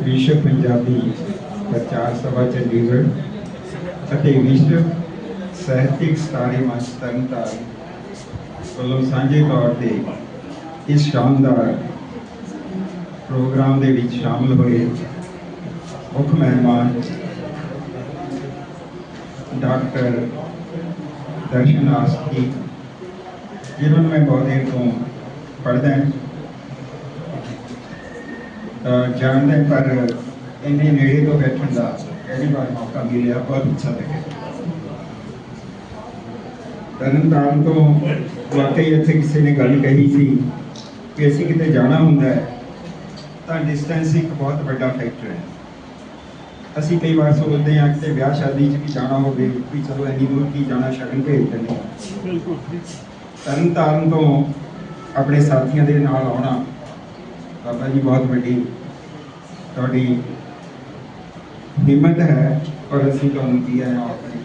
ਵਿਸ਼ਵ ਪੰਜਾਬੀ, ਪ੍ਰਚਾਰ ਸਭਾ, ਚੰਡੀਗੜ੍ਹ ਅਤੇ ਵਿਸ਼ਵ ਸਾਹਿਤਿਕ ਸਤਾਰੇ ਮੰਚ ਤਰਨਤਾਰਨ ਵੱਲੋਂ ਸਾਂਝੇ ਤੌਰ ਤੇ ਇਸ ਸ਼ਾਨਦਾਰ ਪ੍ਰੋਗਰਾਮ ਦੇ ਵਿੱਚ ਸ਼ਾਮਲ ਹੋਏ ਮੁੱਖ ਮਹਿਮਾਨ ਡਾਕਟਰ ਦਰਸ਼ਨ ਆਸਕੀ ਜਿਨ੍ਹਾਂ ਨੂੰ ਮੈਂ ਬਹੁਤ ਦੇਰ ਤੋਂ ਪੜ੍ਹਦਾ ਹਾਂ। ਅਹ ਪਰ ਇੰਨੇ ਨੇੜੇ ਤੋਂ ਬੈਠਣ ਦਾ ਪਹਿਲੀ ਵਾਰ ਮੌਕਾ ਮਿਲਿਆ, ਬਹੁਤ ਅੱਛਾ ਲੱਗਿਆ। ਤਰਨਤਾਰਨ ਤੋਂ ਵਾਕਈ ਇੱਥੇ ਕਿਸੇ ਨੇ ਗੱਲ ਕਹੀ ਸੀ ਕਿ ਅਸੀਂ ਕਿਤੇ ਜਾਣਾ ਹੁੰਦਾ ਹੈ, ਤਾਂ ਡਿਸਟੈਂਸ ਇੱਕ ਬਹੁਤ ਵੱਡਾ ਫੈਕਟਰ ਹੈ। ਅਸੀਂ ਕਈ ਵਾਰ ਸੋਚਦੇ ਹਾਂ ਕਿ ਵਿਆਹ ਸ਼ਾਦੀ 'ਚ ਵੀ ਜਾਣਾ ਹੋਵੇ, ਵੀ ਚਲੋ ਇੰਨੀ ਦੂਰ ਕੀ ਜਾਣਾ, ਸ਼ਗਨ ਭੇਜ ਦਿੰਦੇ ਹਾਂ। ਬਿਲਕੁਲ ਤਰਨ ਤਾਰਨ ਤੋਂ ਆਪਣੇ ਸਾਥੀਆਂ ਦੇ ਨਾਲ ਆਉਣਾ। ਬਾਬਾ ਜੀ, ਬਹੁਤ ਵੱਡੀ ਤੁਹਾਡੀ ਹਿੰਮਤ ਹੈ ਔਰ ਅਸੀਂ ਤੁਹਾਨੂੰ ਕੀ ਹੈ ਆਪਣੇ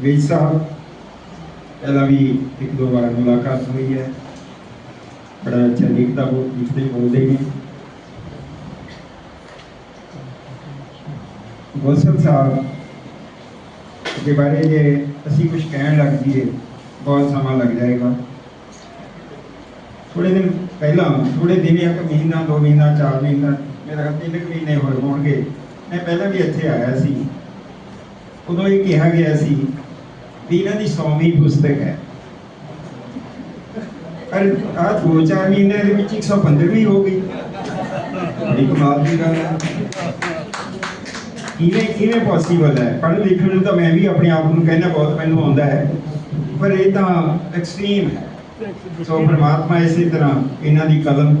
ਵੀਰ ਸਾਹਿਬ, ਪਹਿਲਾਂ ਵੀ ਇੱਕ ਦੋ ਵਾਰ ਮੁਲਾਕਾਤ ਹੋਈ ਹੈ। ਬੜਾ ਅੱਛਾ ਲਿਖਦਾ ਉਹ ਲਿਖਦੇ ਬੋਲਦੇ ਨੇ ਗੋਸਲ ਸਾਹਿਬ ਦੇ ਬਾਰੇ ਜੇ ਅਸੀਂ ਕੁਝ ਕਹਿਣ ਲੱਗ ਜੀਏ ਬਹੁਤ ਸਮਾਂ ਲੱਗ ਜਾਏਗਾ। ਥੋੜੇ ਦਿਨ ਪਹਿਲਾਂ ਥੋੜੇ ਦਿਨ ਇੱਕ ਮਹੀਨਾ, ਦੋ ਮਹੀਨਾ, ਚਾਰ ਮਹੀਨਾ, ਮੇਰਾ ਖਿਆਲ ਤਿੰਨ ਕੁ ਮਹੀਨੇ ਹੋਏ ਹੋਣਗੇ। ਮੈਂ ਪਹਿਲਾਂ ਵੀ ਇੱਥੇ ਆਇਆ ਸੀ। ਉਦੋਂ ਇਹ ਕਿਹਾ ਗਿਆ ਸੀ ਵੀ ਇਹਨਾਂ ਦੀ ਸੌਵੀਂ ਪੁਸਤਕ ਹੈ। ਪਰ ਆ ਦੋ ਚਾਰ ਮਹੀਨੇ ਦੇ ਵਿੱਚ 115 ਵੀ ਹੋ ਗਈ। ਇੱਕ ਕਮਾਲ ਦੀ ਗੱਲ ਹੈ। ਕਿਵੇਂ ਕਿਵੇਂ ਪੋਸੀਬਲ ਹੈ? ਪੜ੍ਹਨ ਲਿਖਣ ਨੂੰ ਤਾਂ ਮੈਂ ਵੀ ਆਪਣੇ ਆਪ ਨੂੰ ਕਹਿੰਦਾ, ਬਹੁਤ ਮੈਨੂੰ ਆਉਂਦਾ ਹੈ। ਪਰ ਇਹ ਤਾਂ ਐਕਸਟ੍ਰੀਮ ਹੈ। ਸੋ ਪ੍ਰਮਾਤਮਾ ਇਸੇ ਤਰ੍ਹਾਂ ਇਹਨਾਂ ਦੀ ਕਲਮ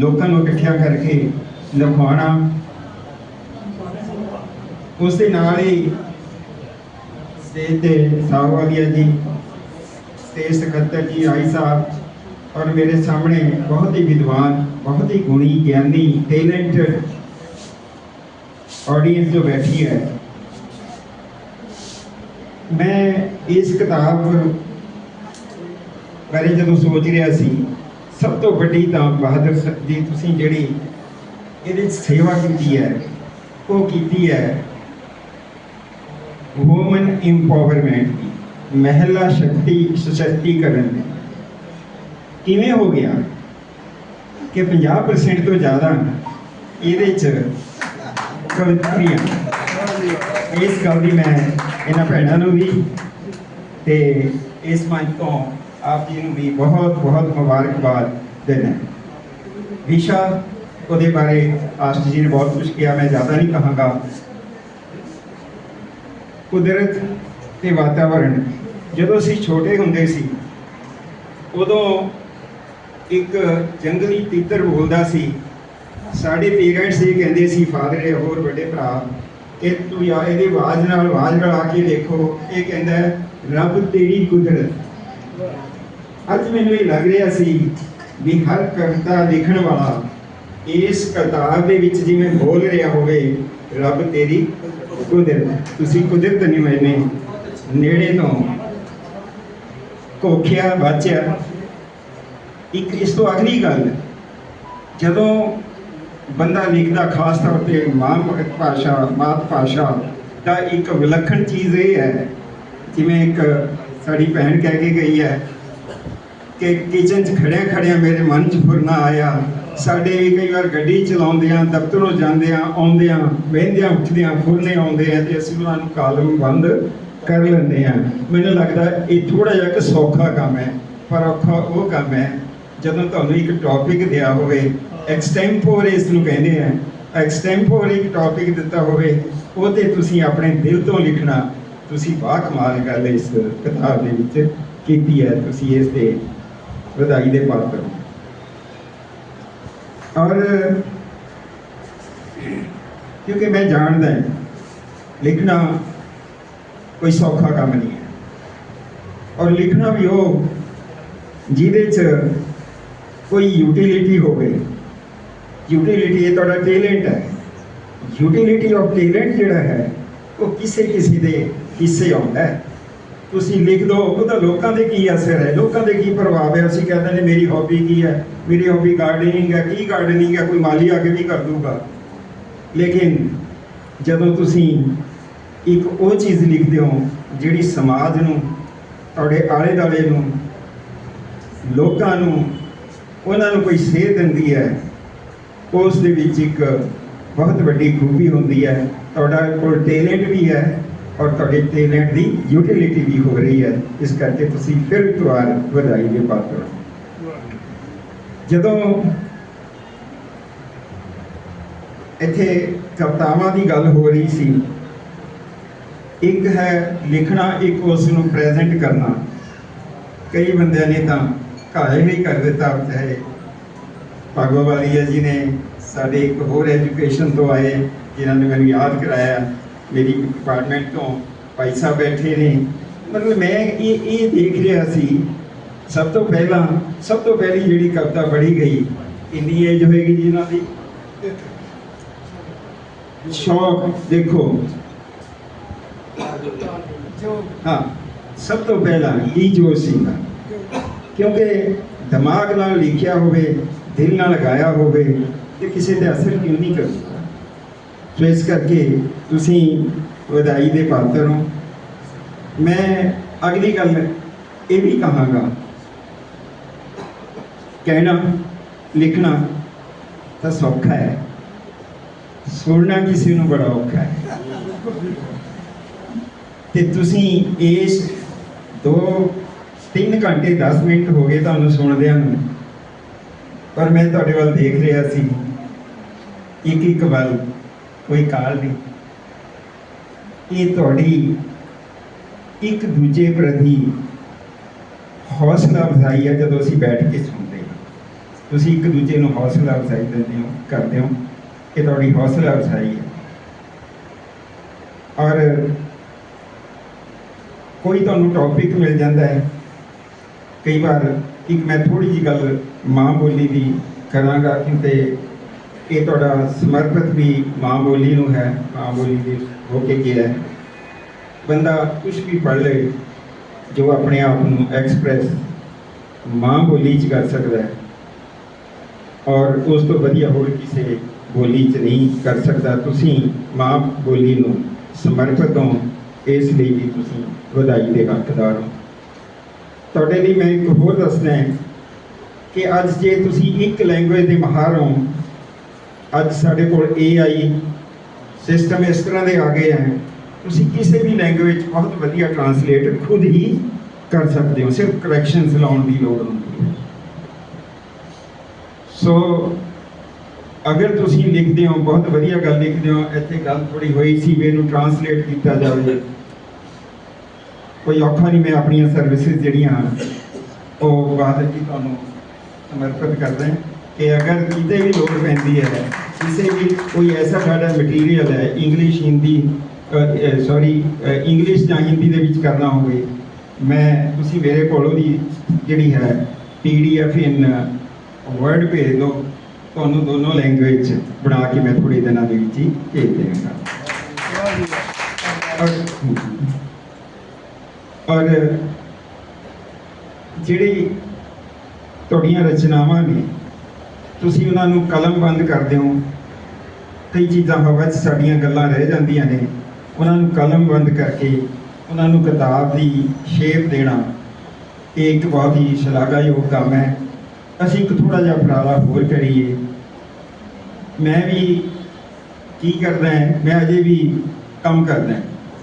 ਲੋਕਾਂ ਨੂੰ ਇਕੱਠਿਆਂ ਕਰਕੇ ਲਿਖਵਾਉਣਾ, ਉਸ ਦੇ ਨਾਲ ਹੀ ਸਟੇਜ ਤੇ ਸਾਹਵਾਲੀਆ ਜੀ, ਸਟੇਜ ਸਕੱਤਰ ਜੀ, ਆਈ ਸਾਹਿਬ ਔਰ ਮੇਰੇ ਸਾਹਮਣੇ ਬਹੁਤ ਹੀ ਵਿਦਵਾਨ, ਬਹੁਤ ਹੀ ਗੁਣੀ, ਗਿਆਨੀ ਟੈਲੈਂਟਡ ਆਡੀਅנס ਜੋ ਬੈਠੀ ਹੈ, ਮੈਂ ਇਸ ਕਿਤਾਬ ਬਾਰੇ ਜਦੋਂ ਸੋਚ ਰਿਹਾ ਸੀ, ਸਭ ਤੋਂ ਵੱਡੀ ਤਾਂ ਬਹਾਦਰ ਸਾਹਿਬ ਜੀ ਤੁਸੀਂ ਜਿਹੜੀ ਇਹਦੇ ਵਿੱਚ ਸੇਵਾ ਕੀਤੀ ਹੈ, ਉਹ ਕੀਤੀ ਹੈ ਔਮਨ ਇੰਪਾਵਰਮੈਂਟ ਦੀ, ਮਹਿਲਾ ਸ਼ਕਤੀ, ਸਸ਼ਕਤੀਕਰਨ ਦੀ। ਕਿਵੇਂ ਹੋ ਗਿਆ ਕਿ 50% ਤੋਂ ਜ਼ਿਆਦਾ ਇਹਦੇ ਚ ਕਵਿਤਰੀਆਂ ਇਸ ਗੱਲ ਮੈਂ ਇਹਨਾਂ ਭੈਣਾਂ ਨੂੰ ਵੀ ਤੇ ਇਸ ਮੰਚ ਤੋਂ ਆਪ ਜੀ ਨੂੰ ਵੀ ਬਹੁਤ ਬਹੁਤ ਮੁਬਾਰਕਬਾਦ ਦੇਣਾ ਵਿਸ਼ਾ ਉਹਦੇ ਬਾਰੇ ਆਸ਼ਟ ਜੀ ਨੇ ਬਹੁਤ ਕੁਝ ਕਿਹਾ, ਮੈਂ ਜ਼ਿਆਦਾ ਨਹੀਂ ਕਹਾਂਗਾ। ਕੁਦਰਤ ਤੇ ਵਾਤਾਵਰਣ, ਜਦੋਂ ਅਸੀਂ ਛੋਟੇ ਹੁੰਦੇ ਸੀ, ਉਦੋਂ ਇੱਕ ਜੰਗਲੀ ਤਿੱਤਰ ਬੋਲਦਾ ਸੀ ਸਾਡੇ ਪੇਰੈਂਟਸ ਇਹ ਕਹਿੰਦੇ ਸੀ ਫਾਦਰ ਇਹ ਹੋਰ ਵੱਡੇ ਭਰਾ ਕਿ ਤੂੰ ਯਾ, ਇਹਦੀ ਆਵਾਜ਼ ਨਾਲ ਆਵਾਜ਼ ਰਲਾ ਕੇ ਦੇਖੋ। ਇਹ ਕਹਿੰਦਾ, ਰੱਬ ਤੇਰੀ ਕੁਦਰਤ। ਅੱਜ ਮੈਨੂੰ ਇਹ ਲੱਗ ਰਿਹਾ ਸੀ ਵੀ ਹਰ ਕਵਿਤਾ ਦੇਖਣ ਵਾਲਾ ਇਸ ਕਿਤਾਬ ਦੇ ਵਿੱਚ ਜਿਵੇਂ ਬੋਲ ਰਿਹਾ ਹੋਵੇ, ਰੱਬ ਤੇਰੀ ਕੁਦਰਤ। ਤੁਸੀਂ ਕੁਦਰਤ ਨਹੀਂ ਮੈਨੇ ਨੇੜੇ ਤੋਂ ਕੋਖਿਆ ਬਾਚਿਆ ਇੱਕ ਇਸ ਤੋਂ ਅਗਲੀ ਗੱਲ, ਜਦੋਂ ਬੰਦਾ ਲਿਖਦਾ ਖਾਸ ਤੌਰ ਤੇ ਮਾਂ ਭਾਸ਼ਾ, ਮਾਤ ਭਾਸ਼ਾ ਦਾ ਇੱਕ ਵਿਲੱਖਣ ਚੀਜ਼ ਇਹ ਹੈ, ਜਿਵੇਂ ਇੱਕ ਸਾਡੀ ਭੈਣ ਕਹਿ ਕੇ ਗਈ ਹੈ ਕਿ ਕਿਚਨ 'ਚ ਖੜਿਆ ਖੜਿਆ ਮੇਰੇ ਮਨ 'ਚ ਫੁਰਨਾ ਆਇਆ। ਸਾਡੇ ਵੀ ਕਈ ਵਾਰ ਗੱਡੀ ਚਲਾਉਂਦਿਆਂ ਦਫ਼ਤਰੋਂ ਜਾਂਦਿਆਂ ਆਉਂਦਿਆਂ ਵਹਿੰਦਿਆਂ ਉੱਠਦਿਆਂ ਫੁਰਨੇ ਆਉਂਦੇ ਆ ਤੇ ਅਸੀਂ ਉਹਨਾਂ ਨੂੰ ਕਾਲਮ ਬੰਦ ਕਰ ਲੈਂਦੇ ਆ ਮੈਨੂੰ ਲੱਗਦਾ ਇਹ ਥੋੜਾ ਜਿਹਾ ਕਿ ਸੌਖਾ ਕੰਮ ਹੈ, ਪਰ ਔਖਾ ਉਹ ਕੰਮ ਹੈ ਜਦੋਂ ਤੁਹਾਨੂੰ ਇੱਕ ਟੌਪਿਕ ਦਿਆ ਹੋਵੇ ਐਕਸਟੈਂਪੋਰ ਇਸ ਨੂੰ ਕਹਿੰਦੇ ਆ। ਐਕਸਟੈਂਪੋਰ ਇੱਕ ਟੌਪਿਕ ਦਿੱਤਾ ਹੋਵੇ ਉਹ ਤੇ ਤੁਸੀਂ ਆਪਣੇ ਦਿਲ ਤੋਂ ਲਿਖਣਾ। ਤੁਸੀਂ ਬਾਹ ਕਮਾਲ ਗੱਲ ਇਸ ਕਿਤਾਬ ਦੇ ਵਿੱਚ ਕੀਤੀ ਹੈ, ਤੁਸੀਂ ਇਸ ਤੇ ਵਧਾਈ ਦੇ ਪਾਤਰ ਔਰ ਕਿਉਂਕਿ ਮੈਂ ਜਾਣਦਾ ਹਾਂ, ਲਿਖਣਾ ਕੋਈ ਸੌਖਾ ਕੰਮ ਨਹੀਂ ਹੈ। ਔਰ ਲਿਖਣਾ ਵੀ ਉਹ ਜਿਹਦੇ 'ਚ ਕੋਈ ਯੂਟਿਲਿਟੀ ਹੋਵੇ। ਯੂਟਿਲਿਟੀ ਇਹ ਤੁਹਾਡਾ ਟੈਲੈਂਟ ਹੈ। ਯੂਟਿਲਿਟੀ ਆਫ ਟੈਲੈਂਟ ਜਿਹੜਾ ਹੈ, ਉਹ ਕਿਸੇ ਕਿਸੇ ਦੇ ਹਿੱਸੇ ਆਉਂਦਾ ਹੈ। ਤੁਸੀਂ ਲਿਖ ਦੋ ਉਹਦਾ ਲੋਕਾਂ ਦੇ ਕੀ ਅਸਰ ਹੈ? ਲੋਕਾਂ ਦੇ ਕੀ ਪ੍ਰਭਾਵ ਹੈ? ਅਸੀਂ ਕਹਿੰਦੇ ਨੇ, ਮੇਰੀ ਹੌਬੀ ਕੀ ਹੈ? ਮੇਰੀ ਹੌਬੀ ਗਾਰਡਨਿੰਗ ਹੈ। ਕੀ ਗਾਰਡਨਿੰਗ ਹੈ? ਕੋਈ ਮਾਲੀ ਆ ਕੇ ਵੀ ਕਰ ਦੂਗਾ। ਲੇਕਿਨ ਜਦੋਂ ਤੁਸੀਂ ਇੱਕ ਉਹ ਚੀਜ਼ ਲਿਖਦੇ ਹੋ, ਜਿਹੜੀ ਸਮਾਜ ਨੂੰ, ਤੁਹਾਡੇ ਆਲੇ ਦੁਆਲੇ ਨੂੰ, ਲੋਕਾਂ ਨੂੰ ਉਹਨਾਂ ਨੂੰ ਕੋਈ ਸੇਧ ਦਿੰਦੀ ਹੈ, ਉਸ ਦੇ ਵਿੱਚ ਇੱਕ ਬਹੁਤ ਵੱਡੀ ਖੂਬੀ ਹੁੰਦੀ ਹੈ। ਤੁਹਾਡਾ ਕੋਲ ਟੈਲੈਂਟ ਵੀ ਹੈ ਔਰ ਤੁਹਾਡੇ ਟੈਲੈਂਟ ਦੀ ਯੂਟਿਲਿਟੀ ਵੀ ਹੋ ਰਹੀ ਹੈ। ਇਸ ਕਰਕੇ ਤੁਸੀਂ ਫਿਰ ਇੱਕ ਵਧਾਈ ਦੇ ਪਾਤਰ ਜਦੋਂ ਇੱਥੇ ਕਵਿਤਾਵਾਂ ਦੀ ਗੱਲ ਹੋ ਰਹੀ ਸੀ, ਇੱਕ ਹੈ ਲਿਖਣਾ, ਇੱਕ ਉਸ ਨੂੰ ਪ੍ਰੈਜ਼ੈਂਟ ਕਰਨਾ। ਕਈ ਬੰਦਿਆਂ ਨੇ ਤਾਂ ਕਾਇਮ ਹੀ ਕਰ ਦਿੱਤਾ ਹੈ ਭਾਗੋਵਾਲੀਆ ਜੀ ਨੇ ਸਾਡੇ ਇੱਕ ਹੋਰ ਐਜੂਕੇਸ਼ਨ ਤੋਂ ਆਏ ਜਿਨ੍ਹਾਂ ਨੇ ਮੈਨੂੰ ਯਾਦ ਕਰਾਇਆ ਮੇਰੀ ਡਿਪਾਰਟਮੈਂਟ ਤੋਂ ਭਾਈ ਸਾਹਿਬ ਬੈਠੇ ਨੇ। ਮਤਲਬ ਮੈਂ ਇਹ ਇਹ ਦੇਖ ਰਿਹਾ ਸੀ ਸਭ ਤੋਂ ਪਹਿਲਾਂ ਸਭ ਤੋਂ ਪਹਿਲੀ ਜਿਹੜੀ ਕਵਿਤਾ ਪੜ੍ਹੀ ਗਈ ਇੰਨੀ ਏਜ ਹੋਏਗੀ ਜੀ ਇਹਨਾਂ ਦੀ। ਸ਼ੌਕ ਦੇਖੋ। ਹਾਂ ਸਭ ਤੋਂ ਪਹਿਲਾਂ ਇਹ ਜੋ ਸੀਗਾ ਕਿਉਂਕਿ ਦਿਮਾਗ ਨਾਲ ਲਿਖਿਆ ਹੋਵੇ, ਦਿਲ ਨਾਲ ਗਾਇਆ ਹੋਵੇ ਤੇ ਕਿਸੇ ਤੇ ਅਸਰ ਕਿਉਂ ਨਹੀਂ ਕਰਦਾ? ਸੋ ਇਸ ਕਰਕੇ ਤੁਸੀਂ ਵਧਾਈ ਦੇ ਪਾਤਰ ਹੋ। ਮੈਂ ਅਗਲੀ ਗੱਲ ਇਹ ਵੀ ਕਹਾਂਗਾ। ਕਹਿਣਾ, ਲਿਖਣਾ ਤਾਂ ਸੌਖਾ ਹੈ। ਸੁਣਨਾ ਕਿਸੇ ਨੂੰ ਬੜਾ ਔਖਾ ਹੈ। ਤੇ ਤੁਸੀਂ ਇਸ ਦੋ 3 ਘੰਟੇ 10 ਮਿੰਟ ਹੋ ਗਏ ਤੁਹਾਨੂੰ ਸੁਣਦਿਆਂ ਨੂੰ। ਪਰ ਮੈਂ ਤੁਹਾਡੇ ਵੱਲ ਦੇਖ ਰਿਹਾ ਸੀ। ਇੱਕ ਇੱਕ ਵੱਲ, ਕੋਈ ਕਾਲ ਨਹੀਂ। ਇਹ ਤੁਹਾਡੀ ਇੱਕ ਦੂਜੇ ਪ੍ਰਤੀ ਹੌਸਲਾ ਅਫਜ਼ਾਈ ਹੈ ਜਦੋਂ ਅਸੀਂ ਬੈਠ ਕੇ ਸੁਣਦੇ ਹਾਂ। ਤੁਸੀਂ ਇੱਕ ਦੂਜੇ ਨੂੰ ਹੌਸਲਾ ਅਫਜ਼ਾਈ ਦਿੰਦੇ ਹੋ, ਕਰਦੇ ਹੋ ਇਹ ਤੁਹਾਡੀ ਹੌਸਲਾ ਅਫਜ਼ਾਈ ਹੈ। ਔਰ ਕੋਈ ਤੁਹਾਨੂੰ ਟੌਪਿਕ ਮਿਲ ਜਾਂਦਾ ਹੈ। ਕਈ ਵਾਰ ਇੱਕ ਮੈਂ ਥੋੜੀ ਜੀ ਗੱਲ ਮਾਂ ਬੋਲੀ ਦੀ ਕਰਾਂਗਾ, ਕਿਉਂਕਿ ਇਹ ਤੁਹਾਡਾ ਸਮਰਪਿਤ ਵੀ ਮਾਂ ਬੋਲੀ ਨੂੰ ਹੈ, ਮਾਂ ਬੋਲੀ ਦੇ ਹੋ ਕੇ ਕੀ ਬੰਦਾ ਕੁਝ ਵੀ ਪੜ੍ਹ ਲੇ ਜੋ ਆਪਣੇ ਆਪ ਨੂੰ ਐਕਸਪ੍ਰੈਸ ਮਾਂ ਬੋਲੀ 'ਚ ਕਰ ਸਕਦਾ ਹੈ, ਔਰ ਉਸ ਤੋਂ ਵਧੀਆ ਹੋਰ ਕਿਸੇ ਬੋਲੀ 'ਚ ਨਹੀਂ ਕਰ ਸਕਦਾ, ਤੁਸੀਂ ਮਾਂ ਬੋਲੀ ਨੂੰ ਸਮਰਪਿਤ ਹੋ, ਇਸ ਲਈ ਵੀ ਤੁਸੀਂ ਵਧਾਈ ਦੇ ਹੱਕਦਾਰ ਹੋ। ਤੁਹਾਡੇ ਲਈ ਮੈਂ ਇੱਕ ਹੋਰ ਦੱਸਣਾ ਹੈ ਕਿ ਅੱਜ ਜੇ ਤੁਸੀਂ ਇੱਕ ਲੈਂਗੁਏਜ ਦੇ ਮਾਹਰ ਹੋ, ਅੱਜ ਸਾਡੇ ਕੋਲ AI ਸਿਸਟਮ ਇਸ ਤਰ੍ਹਾਂ ਦੇ ਆ ਗਏ ਹਨ। ਤੁਸੀਂ ਕਿਸੇ ਵੀ ਲੈਂਗੁਏਜ ਬਹੁਤ ਵਧੀਆ ਟਰਾਂਸਲੇਟ ਖੁਦ ਹੀ ਕਰ ਸਕਦੇ ਹੋ, ਸਿਰਫ ਕਰੈਕਸ਼ਨਸ ਲਾਉਣ ਦੀ ਲੋੜ ਹੁੰਦੀ ਹੈ। ਸੋ ਅਗਰ ਤੁਸੀਂ ਲਿਖਦੇ ਹੋ, ਬਹੁਤ ਵਧੀਆ ਗੱਲ ਲਿਖਦੇ ਹੋ, ਇੱਥੇ ਗੱਲ ਥੋੜੀ ਹੋਈ ਸੀ ਵੀ ਇਹਨੂੰ ਟਰਾਂਸਲੇਟ ਕੀਤਾ ਜਾਵੇ। ਕੋਈ ਔਖਾ ਨਹੀਂ ਮੈਂ ਆਪਣੀਆਂ ਸਰਵਿਸਿਜ਼ ਜਿਹੜੀਆਂ ਉਹ ਬਾਅਦ ਵਿੱਚ ਤੁਹਾਨੂੰ ਸਮਰਪਿਤ ਕਰਦਾ ਹਾਂ ਕਿ ਅਗਰ ਕਿਤੇ ਵੀ ਲੋੜ ਪੈਂਦੀ ਹੈ ਕਿਸੇ ਵੀ ਕੋਈ ਐਸਾ ਸਾਡਾ ਮਟੀਰੀਅਲ ਹੈ ਇੰਗਲਿਸ਼ ਹਿੰਦੀ ਸੌਰੀ ਇੰਗਲਿਸ਼ ਜਾਂ ਹਿੰਦੀ ਦੇ ਵਿੱਚ ਕਰਨਾ ਹੋਵੇ ਮੈਂ ਤੁਸੀਂ ਮੇਰੇ ਕੋਲ ਉਹਦੀ ਜਿਹੜੀ ਹੈ ਪੀਡੀਐਫ ਇਨ ਵਰਡ ਭੇਜ ਦਿਓ। ਤੁਹਾਨੂੰ ਦੋਨੋਂ ਲੈਂਗੁਏਜ ਬਣਾ ਕੇ ਮੈਂ ਥੋੜੇ ਦਿਨਾਂ ਦੇ ਵਿੱਚ ਹੀ ਭੇਜ ਦੇਵਾਂਗਾ ਔਰ ਔਰ ਜਿਹੜੀ ਤੁਹਾਡੀਆਂ ਰਚਨਾਵਾਂ ਨੇ, ਤੁਸੀਂ ਉਹਨਾਂ ਨੂੰ ਕਲਮ ਬੰਦ ਕਰਦੇ ਹੋ ਕਈ ਚੀਜ਼ਾਂ ਹਵਾ 'ਚ ਸਾਡੀਆਂ ਗੱਲਾਂ ਰਹਿ ਜਾਂਦੀਆਂ ਨੇ। ਉਹਨਾਂ ਨੂੰ ਕਲਮ ਬੰਦ ਕਰਕੇ ਉਹਨਾਂ ਨੂੰ ਕਿਤਾਬ ਦੀ ਸ਼ੇਪ ਦੇਣਾ, ਇਹ ਇੱਕ ਬਹੁਤ ਹੀ ਸ਼ਲਾਘਾਯੋਗ ਕੰਮ ਹੈ। ਅਸੀਂ ਇੱਕ ਥੋੜਾ ਜਿਹਾ ਉਪਰਾਲਾ ਹੋਰ ਕਰੀਏ। ਮੈਂ ਵੀ ਕੀ ਕਰਦਾ ਮੈਂ ਅਜੇ ਵੀ ਕੰਮ ਕਰਦਾ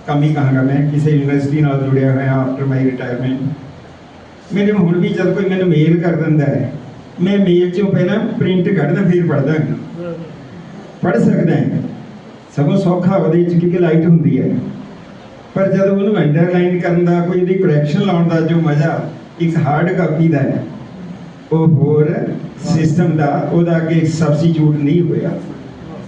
ਕੰਮ ਹੀ ਕਹਾਂਗਾ ਮੈਂ, ਕਿਸੇ ਯੂਨੀਵਰਸਿਟੀ ਨਾਲ ਜੁੜਿਆ ਹੋਇਆ ਆਫਟਰ ਮਾਈ ਰਿਟਾਇਰਮੈਂਟ ਮੈਨੂੰ ਹੁਣ ਵੀ ਜਦ ਕੋਈ ਮੈਨੂੰ ਮੇਲ ਕਰ ਦਿੰਦਾ ਹੈ, ਮੈਂ ਮੇਲ ਚੋਂ ਪਹਿਲਾਂ ਪ੍ਰਿੰਟ ਕੱਢਦਾ, ਫਿਰ ਪੜ੍ਹਦਾ। ਹਾਂ ਪੜ੍ਹ ਸਕਦਾ ਹੈ। ਸਗੋਂ ਸੌਖਾ ਉਹਦੇ ਵਿੱਚ ਕਿਉਂਕਿ ਲਾਈਟ ਹੁੰਦੀ ਹੈ। ਪਰ ਜਦੋਂ ਉਹਨੂੰ ਅੰਡਰਲਾਈਨ ਕਰਨ ਦਾ, ਕੋਈ ਉਹਦੀ ਕਰੈਕਸ਼ਨ ਲਾਉਣ ਦਾ ਜੋ ਮਜ਼ਾ, ਇੱਕ ਹਾਰਡ ਕਾਪੀ ਦਾ ਹੈ, ਉਹ ਹੋਰ ਸਿਸਟਮ ਦਾ, ਉਹਦਾ ਅੱਗੇ ਸਬਸਟੀਟਿਊਟ ਨਹੀਂ ਹੋਇਆ।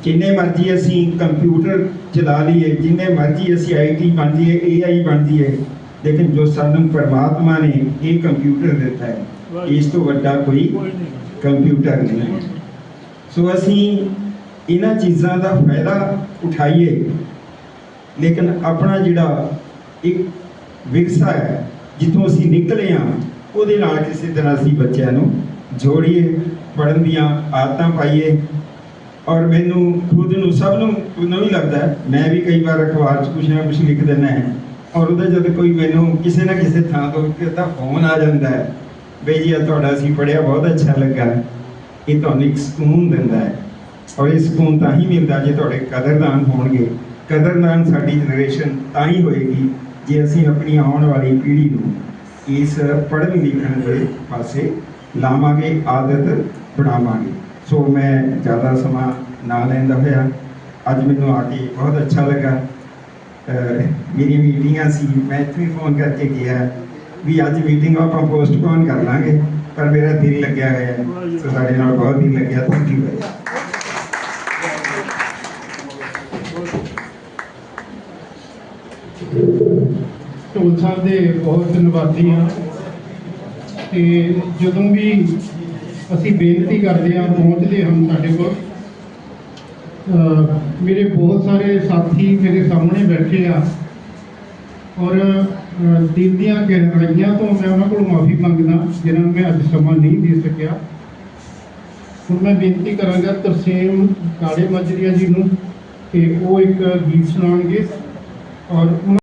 ਜਿੰਨੇ ਮਰਜ਼ੀ ਅਸੀਂ ਕੰਪਿਊਟਰ ਚਲਾ ਲਈਏ ਜਿੰਨੇ ਮਰਜ਼ੀ ਅਸੀਂ ਆਈਟੀ ਬਣ ਜਾਈਏ ਏਆਈ ਬਣ ਜਾਈਏ ਲੇਕਿਨ ਜੋ ਸਾਨੂੰ ਪਰਮਾਤਮਾ ਨੇ ਇਹ ਕੰਪਿਊਟਰ ਦਿੱਤਾ ਹੈ ਇਸ ਤੋਂ ਵੱਡਾ ਕੋਈ ਕੰਪਿਊਟਰ ਨਹੀਂ ਹੈ। ਸੋ ਅਸੀਂ ਇਹਨਾਂ ਚੀਜ਼ਾਂ ਦਾ ਫਾਇਦਾ ਉਠਾਈਏ ਲੇਕਿਨ ਆਪਣਾ ਜਿਹੜਾ ਇੱਕ ਵਿਰਸਾ ਹੈ ਜਿੱਥੋਂ ਅਸੀਂ ਨਿਕਲੇ ਹਾਂ ਉਹਦੇ ਨਾਲ ਕਿਸੇ ਤਰ੍ਹਾਂ ਅਸੀਂ ਬੱਚਿਆਂ ਨੂੰ ਜੋੜੀਏ ਪੜ੍ਹਨ ਦੀਆਂ ਆਦਤਾਂ ਪਾਈਏ ਔਰ ਮੈਨੂੰ ਖੁਦ ਨੂੰ ਸਭ ਨੂੰ ਨੂੰ ਹੀ ਲੱਗਦਾ ਮੈਂ ਵੀ ਕਈ ਵਾਰ ਅਖਬਾਰ 'ਚ ਕੁਛ ਨਾ ਕੁਛ ਲਿਖ ਦਿੰਦਾ ਹੈ। ਔਰ ਉਹਦਾ ਜਦ ਕੋਈ ਮੈਨੂੰ ਕਿਸੇ ਨਾ ਕਿਸੇ ਥਾਂ ਤੋਂ ਕਿਤਾ ਫੋਨ ਆ ਜਾਂਦਾ ਹੈ, ਬਈ ਜੀ ਇਹ ਤੁਹਾਡਾ ਅਸੀਂ ਪੜਿਆ ਬਹੁਤ ਅੱਛਾ ਲੱਗਾ। ਇਹ ਤੁਹਾਨੂੰ ਇੱਕ ਸਕੂਨ ਦਿੰਦਾ ਹੈ। ਔਰ ਇਹ ਸਕੂਨ ਤਾਂ ਹੀ ਮਿਲਦਾ ਜੇ ਤੁਹਾਡੇ ਕਦਰਦਾਨ ਹੋਣਗੇ। ਕਦਰਦਾਨ ਸਾਡੀ ਜਨਰੇਸ਼ਨ ਤਾਂ ਹੀ ਹੋਏਗੀ ਜੇ ਅਸੀਂ ਆਪਣੀ ਆਉਣ ਵਾਲੀ ਪੀੜ੍ਹੀ ਨੂੰ ਇਸ ਪੜ੍ਹਨ ਲਿਖਣ ਦੇ ਪਾਸੇ ਲਾਵਾਂਗੇ, ਆਦਤ ਬਣਾਵਾਂਗੇ। ਸੋ ਮੈਂ ਜ਼ਿਆਦਾ ਸਮਾਂ ਨਾ ਲੈਂਦਾ ਹੋਇਆ। ਅੱਜ ਮੈਨੂੰ ਆ ਕੇ ਬਹੁਤ ਅੱਛਾ ਲੱਗਾ। ਮੇਰੀ ਮੀਟਿੰਗਾਂ ਸੀ, ਮੈਂ ਇੱਥੇ ਹੀ ਫੋਨ ਕਰਕੇ ਕਿਹਾ ਵੀ ਅੱਜ ਮੀਟਿੰਗ ਆਪਾਂ ਪੋਸਟਪੋਨ ਕਰ ਲਾਂਗੇ, ਪਰ ਮੇਰਾ ਦਿਲ ਲੱਗਿਆ ਹੋਇਆ। ਸੋ ਸਾਡੇ ਨਾਲ ਬਹੁਤ ਦਿਲ ਲੱਗਿਆ। ਥੈਂਕ ਯੂ ਵੈਰੀ ਢੋਲ ਸਾਹਿਬ ਦੇ ਬਹੁਤ ਧੰਨਵਾਦੀ ਹਾਂ। ਤੇ ਜਦੋਂ ਵੀ ਅਸੀਂ ਬੇਨਤੀ ਕਰਦੇ ਹਾਂ, ਪਹੁੰਚਦੇ ਹਨ ਸਾਡੇ ਕੋਲ। ਮੇਰੇ ਬਹੁਤ ਸਾਰੇ ਸਾਥੀ ਮੇਰੇ ਸਾਹਮਣੇ ਬੈਠੇ ਆ। ਔਰ, ਅਹ ਦਿਲ ਦੀਆਂ ਗਹਿਰਾਈਆਂ ਤੋਂ ਮੈਂ ਉਹਨਾਂ ਕੋਲ ਮਾਫੀ ਮੰਗਦਾ, ਜਿਨ੍ਹਾਂ ਨੂੰ ਮੈਂ ਅੱਜ ਸਮਾਂ ਨਹੀਂ ਦੇ ਸਕਿਆ। ਹੁਣ ਮੈਂ ਬੇਨਤੀ ਕਰਾਂਗਾ ਤਰਸੇਮ ਕਾਲੇ ਮਾਜਰੀਆ ਜੀ ਨੂੰ ਕਿ ਉਹ ਇੱਕ ਗੀਤ ਸੁਣਾਉਣਗੇ। ਔਰ ਉਹਨਾਂ